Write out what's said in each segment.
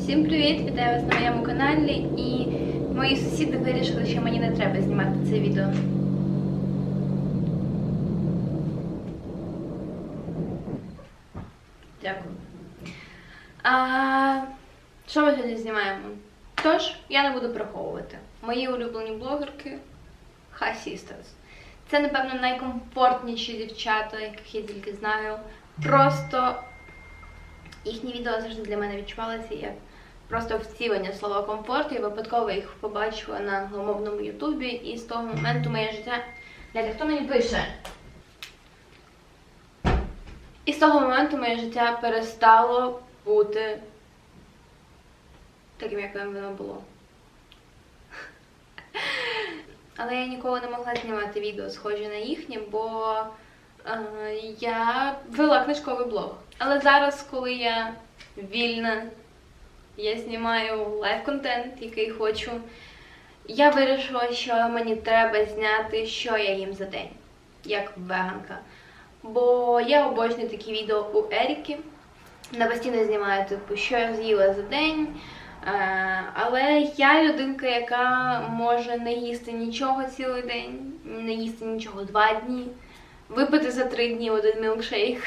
Всім привіт! Вітаю вас на моєму каналі. І мої сусіди вирішили, що мені не треба знімати це відео. Дякую. Що ми сьогодні знімаємо? Тож, я не буду приховувати. Мої улюблені блогерки Hi Sisters. Це, напевно, найкомфортніші дівчата, яких я тільки знаю. Просто їхні відео завжди для мене відчувалися як просто вцілення слова комфорт. Я випадково їх побачила на англомовному ютубі, і з того моменту моє життя. Дядя, хто мені пише? І з того моменту моє життя перестало бути таким, яким воно було. Але я ніколи не могла знімати відео схожі на їхнє, бо е, я вела книжковий блог. Але зараз, коли я вільна, я знімаю лайв-контент, який хочу, я вирішила, що мені треба зняти, що я їм за день, як веганка. Бо я обожнюю такі відео у Еріки. На постійно знімаю, типу, що я з'їла за день. Е, Але я людинка, яка може не їсти нічого цілий день, не їсти нічого два дні, випити за три дні один мілкшейк.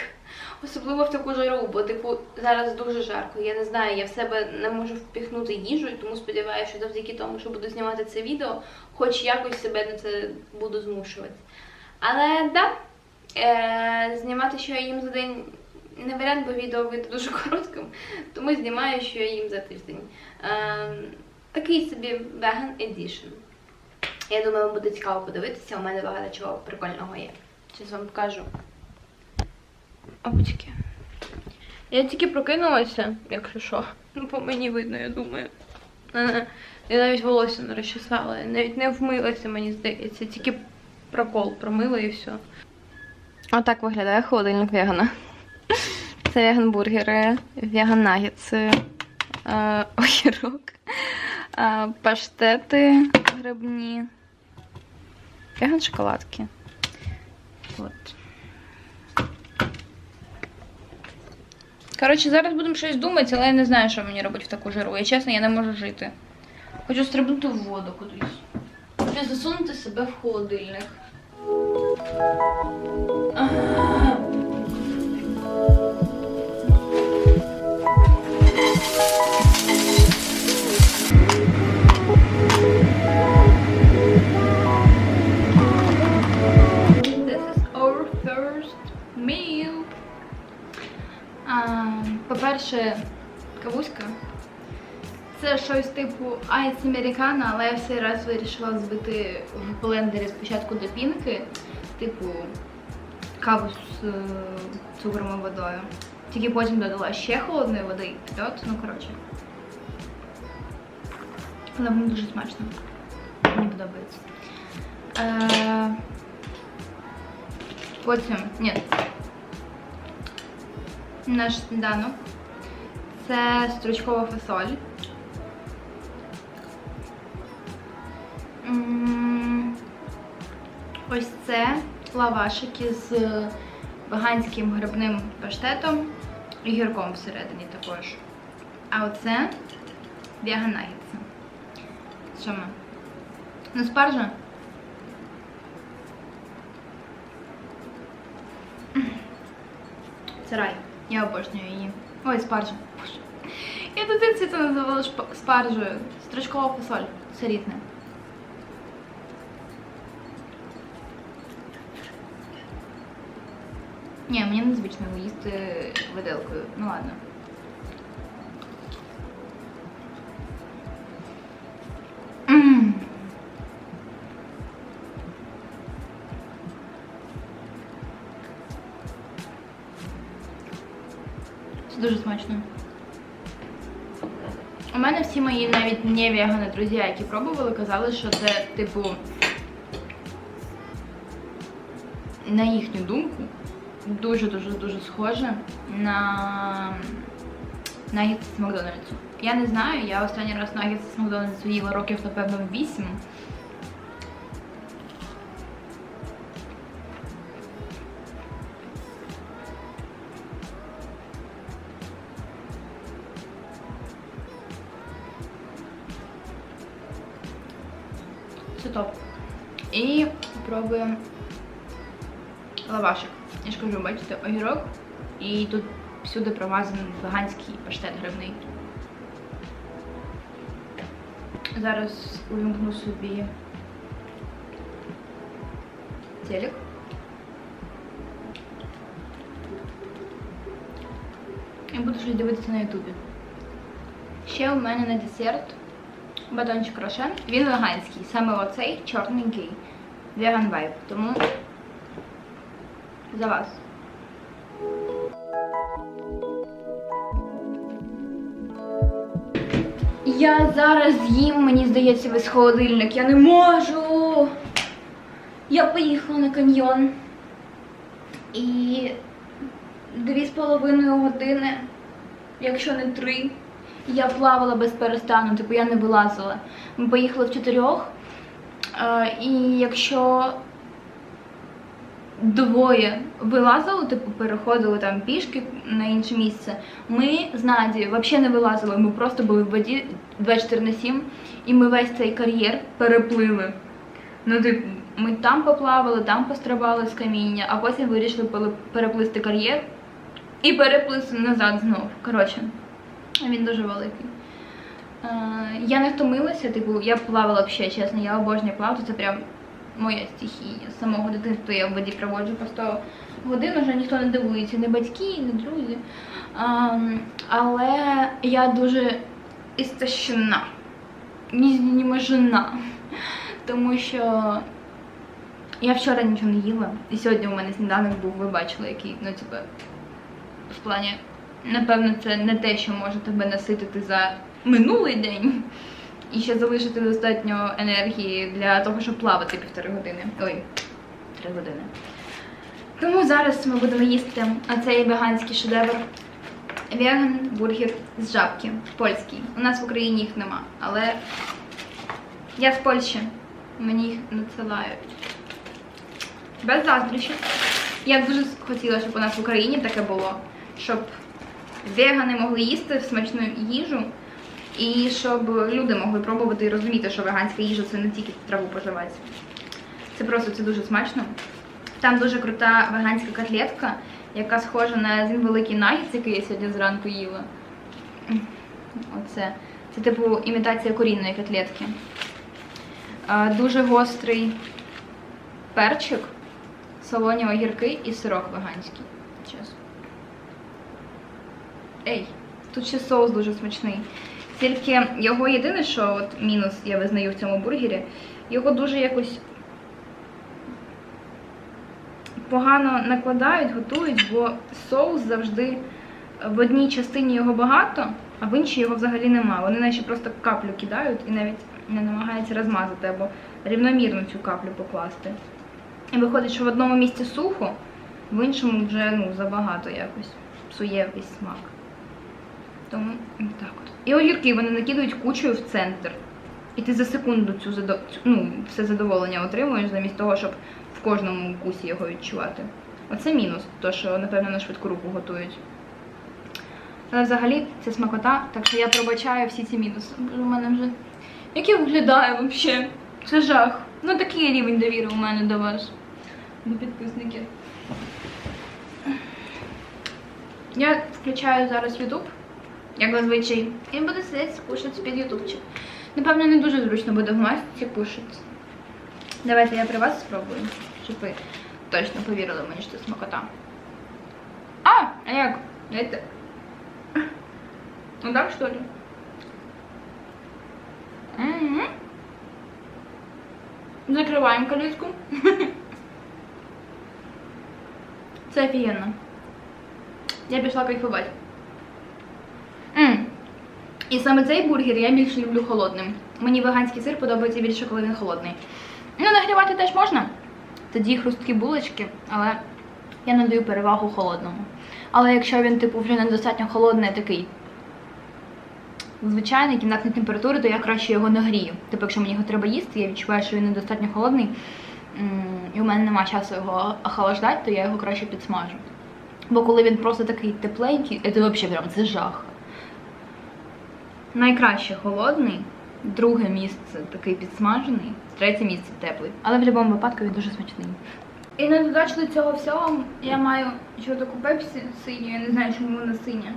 Особливо в таку жару, бо типу зараз дуже жарко. Я не знаю, я в себе не можу впіхнути їжу, і тому сподіваюся, що завдяки тому, що буду знімати це відео, хоч якось себе на це буду змушувати. Але да, е, знімати, що я їм за день не варіант, бо відео вийде дуже коротким, тому знімаю, що я їм за тиждень. Е, такий собі vegan edition. Я думаю, вам буде цікаво подивитися, у мене багато чого прикольного є. Зараз вам покажу. Опачки. Я тільки прокинулася, якщо що. Ну, по мені видно, я думаю. Я навіть волосся не розчесала, я навіть не вмилася, мені здається. Тільки прокол промила і все. Отак виглядає холодильник вегана. Це веган-бургери, веган-нагетси, е, огірок, е, паштети грибні, веган-шоколадки. От. Коротше, зараз будемо щось думати, але я не знаю, що мені робити в таку жару. Я чесно, я не можу жити. Хочу стрибнути в воду кудись. Хочу засунути себе в холодильник. По-перше, кавуська. Це щось типу айс американо, але я в цей раз вирішила збити в блендері спочатку до пінки, типу каву з е, цукром і водою. Тільки потім додала ще холодної води, льод, ну коротше. Але воно дуже смачно. Мені подобається. Е, Потім, ні. Наш сніданок. Це стручкова фасоль. Ось це лавашики з веганським грибним паштетом і гірком всередині також. А оце веганагітси. Що ми? Ну, спаржа? Це рай. Я обожнюю її. Ой, спаржа. Боже. Я в дитинстві це називала спаржею. Стручкова фасоль. Це різне. Ні, мені незвично їсти виделкою. Ну ладно. Смачно. У мене всі мої навіть не вегани друзі, які пробували, казали, що це, типу, на їхню думку, дуже-дуже дуже схоже на нагетси з Макдональдсу. Я не знаю, я останній раз нагетси з Макдональдсу їла років, напевно, 8. І пробуємо лавашик. Я ж кажу, бачите, огірок. І тут всюди промазаний веганський паштет грибний. Зараз увімкну собі телек. І буду щось дивитися на ютубі. Ще у мене на десерт батончик Рошен. Він веганський. Саме оцей чорненький. Веган вайб. Тому за вас. Я зараз їм, мені здається, весь холодильник. Я не можу. Я поїхала на каньйон. І дві з половиною години, якщо не три, я плавала без перестану, типу я не вилазила. Ми поїхали в чотирьох. Е, і якщо двоє вилазили, типу переходили там пішки на інше місце, ми з Надією взагалі не вилазили, ми просто були в воді 24 на 7, і ми весь цей кар'єр переплили. Ну, типу, ми там поплавали, там пострибали з каміння, а потім вирішили пере- переплисти кар'єр і переплисти назад знов. Коротше, він дуже великий. Я не втомилася, типу, я плавала взагалі, чесно, я обожнюю плавати, це прям моя стихія. З самого дитинства я в воді проводжу по 100 годин, вже ніхто не дивується, не батьки, не друзі. Ем, але я дуже істощена, незнімажена. Тому що я вчора нічого не їла, і сьогодні у мене сніданок був, ви бачили, який, ну, типу, в плані, напевно, це не те, що може тебе наситити за минулий день. І ще залишити достатньо енергії для того, щоб плавати півтори години. Ой, три години. Тому зараз ми будемо їсти оцей веганський шедевр. Веган бургер з жабки. Польський. У нас в Україні їх нема, але я з Польщі. Мені їх надсилають. Без заздрічі. Я дуже хотіла, щоб у нас в Україні таке було, щоб вегани могли їсти смачну їжу, і щоб люди могли пробувати і розуміти, що веганська їжа це не тільки траву поживати. Це просто це дуже смачно. Там дуже крута веганська котлетка, яка схожа на один великий нагіц, який я сьогодні зранку їла. Оце. Це типу імітація корінної котлетки. Дуже гострий перчик, солоні огірки і сирок веганський. Чесно. Ей, тут ще соус дуже смачний. Тільки його єдине, що от мінус я визнаю в цьому бургері, його дуже якось погано накладають, готують, бо соус завжди в одній частині його багато, а в іншій його взагалі нема. Вони наче просто каплю кидають і навіть не намагаються розмазати або рівномірно цю каплю покласти. І виходить, що в одному місці сухо, в іншому вже ну, забагато якось псує весь смак. Тому так. І огірки вони накидують кучою в центр. І ти за секунду цю задо... ну, все задоволення отримуєш, замість того, щоб в кожному укусі його відчувати. Оце мінус, то що, напевно, на швидку руку готують. Але взагалі це смакота, так що я пробачаю всі ці мінуси. У мене вже. Як я виглядаю взагалі? Це жах. Ну такий рівень довіри у мене до вас. До підписників. Я включаю зараз YouTube, як зазвичай, і буду сидіти кушати під ютубчик. Напевно, не дуже зручно буде в масці кушати. Давайте я при вас спробую, щоб ви точно повірили мені, що це смакота. А, а як? Дайте. Ну так, що ли? Угу. Закриваємо калітку. Це офігенно. Я пішла кайфувати. І саме цей бургер я більше люблю холодним. Мені веганський сир подобається більше, коли він холодний. Ну, нагрівати теж можна. Тоді хрусткі булочки, але я надаю перевагу холодному. Але якщо він, типу, вже недостатньо холодний, такий звичайний кімнатної температури, то я краще його нагрію. Типу, якщо мені його треба їсти, я відчуваю, що він недостатньо холодний, і у мене немає часу його охолоджувати, то я його краще підсмажу. Бо коли він просто такий тепленький, це взагалі прям це жах. Найкраще холодний, Друге місце такий підсмажений, третє місце теплий. Але в будь-якому випадку він дуже смачний. І на додачу до цього всього я маю ще таку пепсі синю, я не знаю, чому вона синя.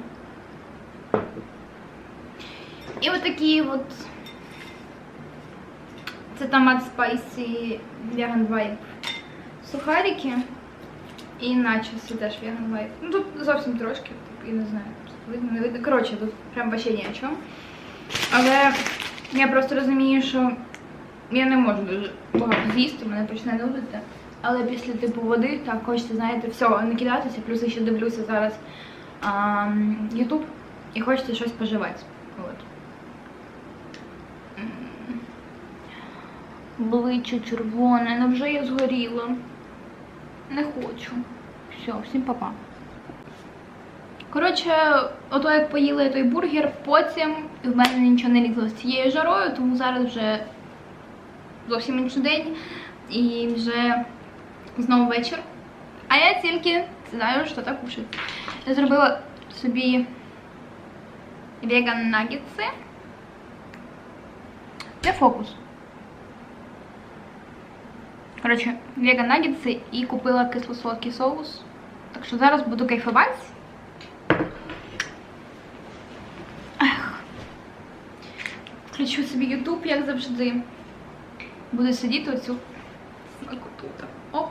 І отакі от. Це томат спайсі Vegan Vibe сухарики. І начоси теж Vegan Vibe. Ну тут зовсім трошки, я не знаю. Видно, не видно. Коротше, тут прям вообще ні о чому. Але я просто розумію, що я не можу дуже багато з'їсти, мене почне нудити. Але після типу води так хочеться, знаєте, все, накидатися, плюс я ще дивлюся зараз Ютуб і хочеться щось поживати. От. Обличчя червоне, невже я згоріла? Не хочу. Все, всім па-па. Коротше, ото як поїла я той бургер, потім в мене нічого не лізло з цією жарою, тому зараз вже зовсім інший день і вже знову вечір. А я тільки знаю, що так кушати. Я зробила собі веган наггетси. Де фокус? Коротше, веган наггетси і купила кисло-солодкий соус. Так що зараз буду кайфувати. Включу собі YouTube, як завжди. Буду сидіти оцю так. Оп.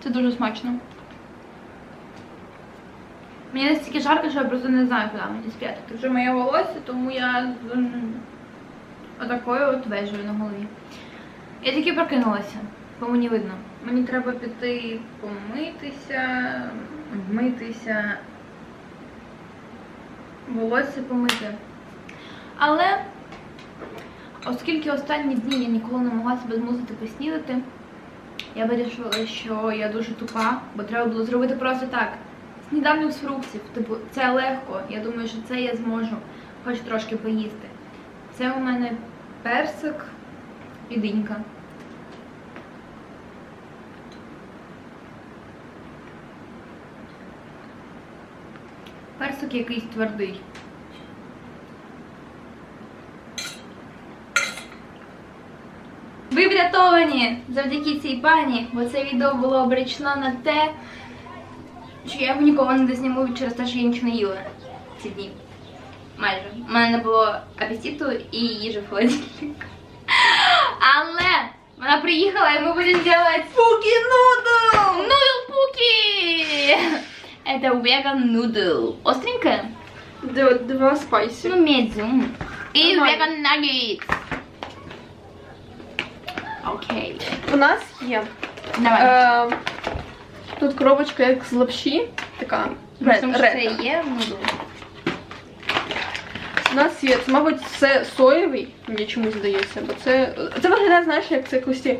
Це дуже смачно. Мені настільки жарко, що я просто не знаю, куди мені спрятати. Вже моє волосся, тому я з отакою от вежею на голові. Я тільки прокинулася, бо мені видно. Мені треба піти помитися, вмитися, волосся помити. Але оскільки останні дні я ніколи не могла себе змусити поснідати, я вирішила, що я дуже тупа, бо треба було зробити просто так. Сніданок з фруктів. Типу, це легко. Я думаю, що це я зможу хоч трошки поїсти. Це у мене персик і динька. Персик якийсь твердий. Ви врятовані завдяки цій пані, бо це відео було обречено на те, що я його ніколи не дозніму через те, що я нічого не їла ці дні. Майже. У мене не було апетиту і їжі в холодильнику. Але вона приїхала і ми будемо робити пуки нудл! Нудл пуки! Это веган нудл. Остренькое? Два, два спайсі. Ну, медиум. И веган наггетс. Окей. У нас є. Давай. Е, тут коробочка як з лапші. Така. Ред, що ред. це є. У нас є, це, мабуть, це соєвий, мені чомусь здається, бо це. Це виглядає, знаєш, як це якось ті-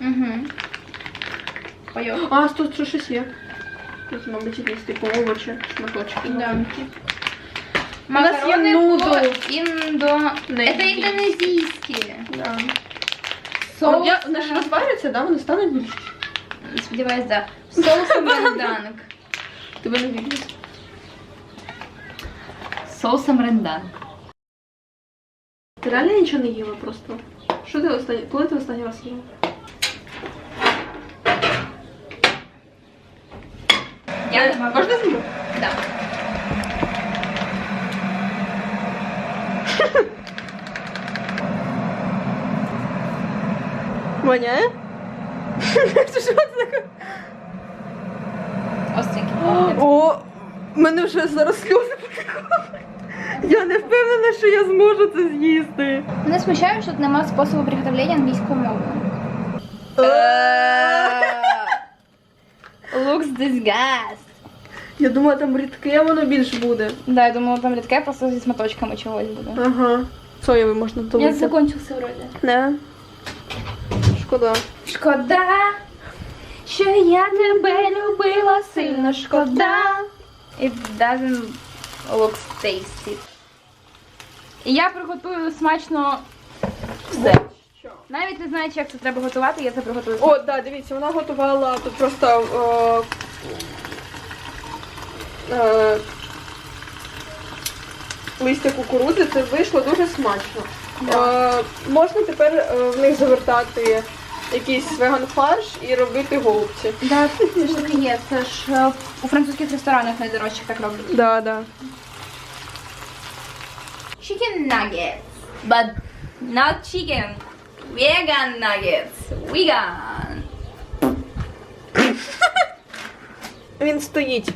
Угу. Пайок. А, тут що щось є. Тут, мабуть, якісь типу овочі, шматочки. Да. У нас є нудл. Это Индонезийские. индонезийские. Да. Соус. Вони ж розваряться, да, вони стануть більше. Сподіваюсь, да. Соусом ренданг. Тебе не вірю. Соусом ренданг. Ти реально нічого не їла просто? Що ти останній? Коли ти останній раз їла? Я Е, Можна знімати? Да. Воняє? Що це таке? О, мене вже зараз сльози потекли. Я не впевнена, що я зможу це з'їсти. Мене смущає, що тут немає способу приготовлення англійською мовою. Looks disgust. Я думала, там рідке воно більше буде. Да, я думала, там рідке просто зі сматочками чогось буде. Ага. Соєвий можна долити. закончився вроде. Не. Шкода. Шкода, що я тебе любила сильно, шкода. It doesn't look tasty. І я приготую смачно все. Навіть не знаючи, як це треба готувати, я це приготую. О, да, дивіться, вона готувала тут просто е, е, листя кукурудзи, це вийшло дуже смачно. Е, можна тепер е, в них завертати якийсь веган фарш і робити голубці. Да, це ж таки є. Це ж е, у французьких ресторанах найдорожчих так роблять. Да, да. Chicken nuggets, but not chicken. Vegan nuggets. Vegan. Він стоїть.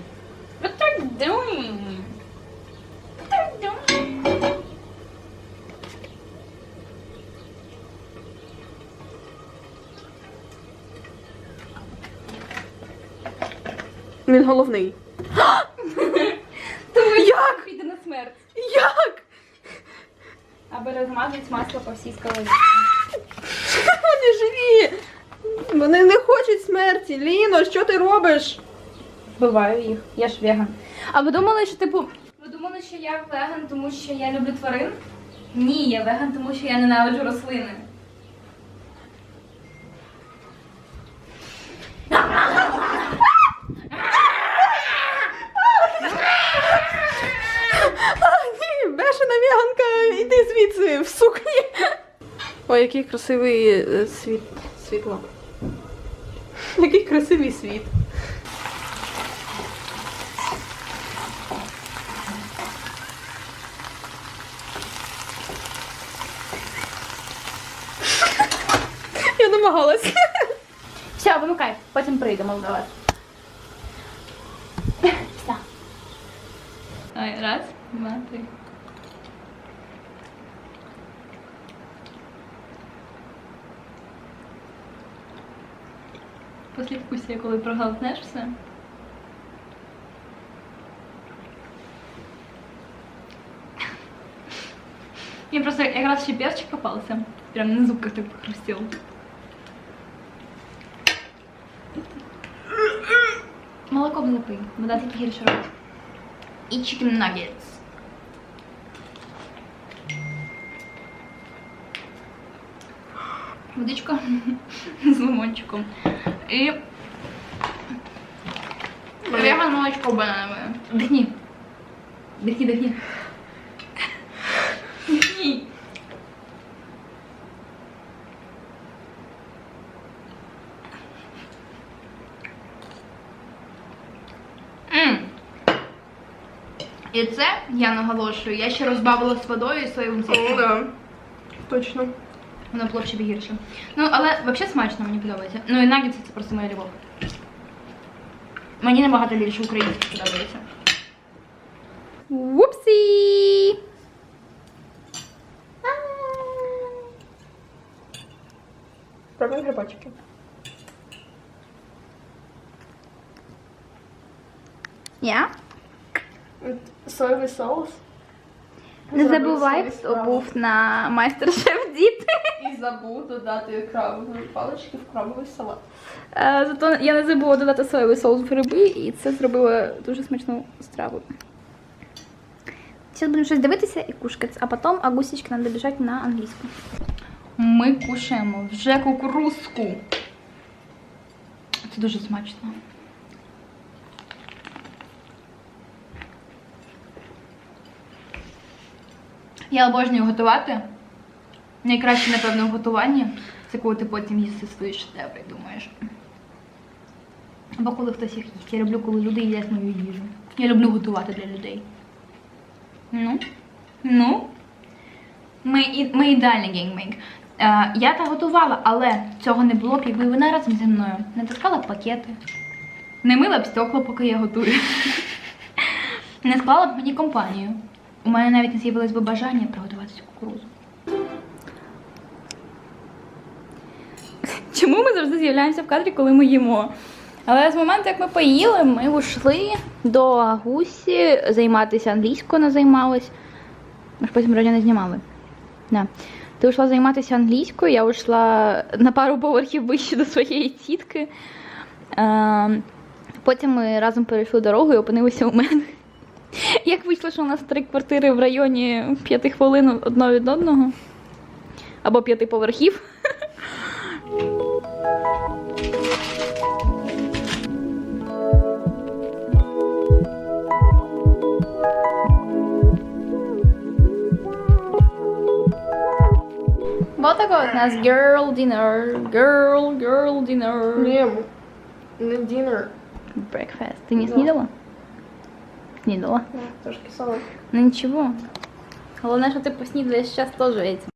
What are you doing? What are you doing? Він головний. Як? Піде на смерть. Як? Аби розмазати масло по всій сковорідці. Вони живі. Вони не хочуть смерті. Ліно, що ти робиш? Вбиваю їх. Я ж веган. А ви думали, що типу. Ви думали, що я веган, тому що я люблю тварин? Ні, я веган, тому що я ненавиджу рослини. А, ні, бешена віганка, іди звідси в сукні. Ой, який красивий е, світ. Світло. Який красивий світ. Я намагалась. Все, вимикай, потім прийдемо до вас. Ой, раз, два, три. Послідкусія, коли проголоднеш все. Мне просто якраз ще перчик попался. Прям на зубках так похрустел. Молоком запий, вода таки гірше робить. І chicken nuggets. Водичка з лимончиком. І веган молочко бананове. Дихні. Дихні, дихні. Дихні. І це, я наголошую, я ще розбавила з водою і соєвим да. Точно. Воно було б ще гірше. Ну, але взагалі смачно мені подобається. Ну і наггетси це просто моя любов. Мені набагато більше українських подобається. Вупсі! Пробуємо грибочки. Я? Соєвий соус. Не забувай, хто був на майстер-шеф діти. І забув додати крабові палички в крабовий салат. Е, Зато я не забула додати соєвий соус в гриби, і це зробило дуже смачну страву. Зараз будемо щось дивитися і кушати, а потім агусічки нам добіжать на англійську. Ми кушаємо вже кукурузку. Це дуже смачно. Я обожнюю готувати. Найкраще, напевно, в готуванні це коли ти потім їси свої шедеври, думаєш. Або коли хтось їх їсть. Я люблю, коли люди їдять мою їжу. Я люблю готувати для людей. Ну, ну. Ми, ми ідеальний гейммейк. Е, я та готувала, але цього не було б, якби вона разом зі мною не таскала пакети, не мила б стекла, поки я готую. Не склала б мені компанію. У мене навіть не з'явилось би бажання приготувати цю кукурузу. Чому ми завжди з'являємося в кадрі, коли ми їмо? Але з моменту, як ми поїли, ми йшли до Агусі займатися англійською, не займалась. Ж потім вроді не знімали. Да. Ти йшла займатися англійською, я йшла на пару поверхів вище до своєї тітки. Е, потім ми разом перейшли дорогу і опинилися у мене. Як вийшло, що у нас три квартири в районі п'яти хвилин одного від одного? Або п'яти поверхів. Вот такой у нас girl dinner, girl, girl dinner. Ні, не dinner. Breakfast. Ты не снідала? Снідала. Трошки солодко. Ну нічого. Головне, що ти поснідаєш зараз теж яйця.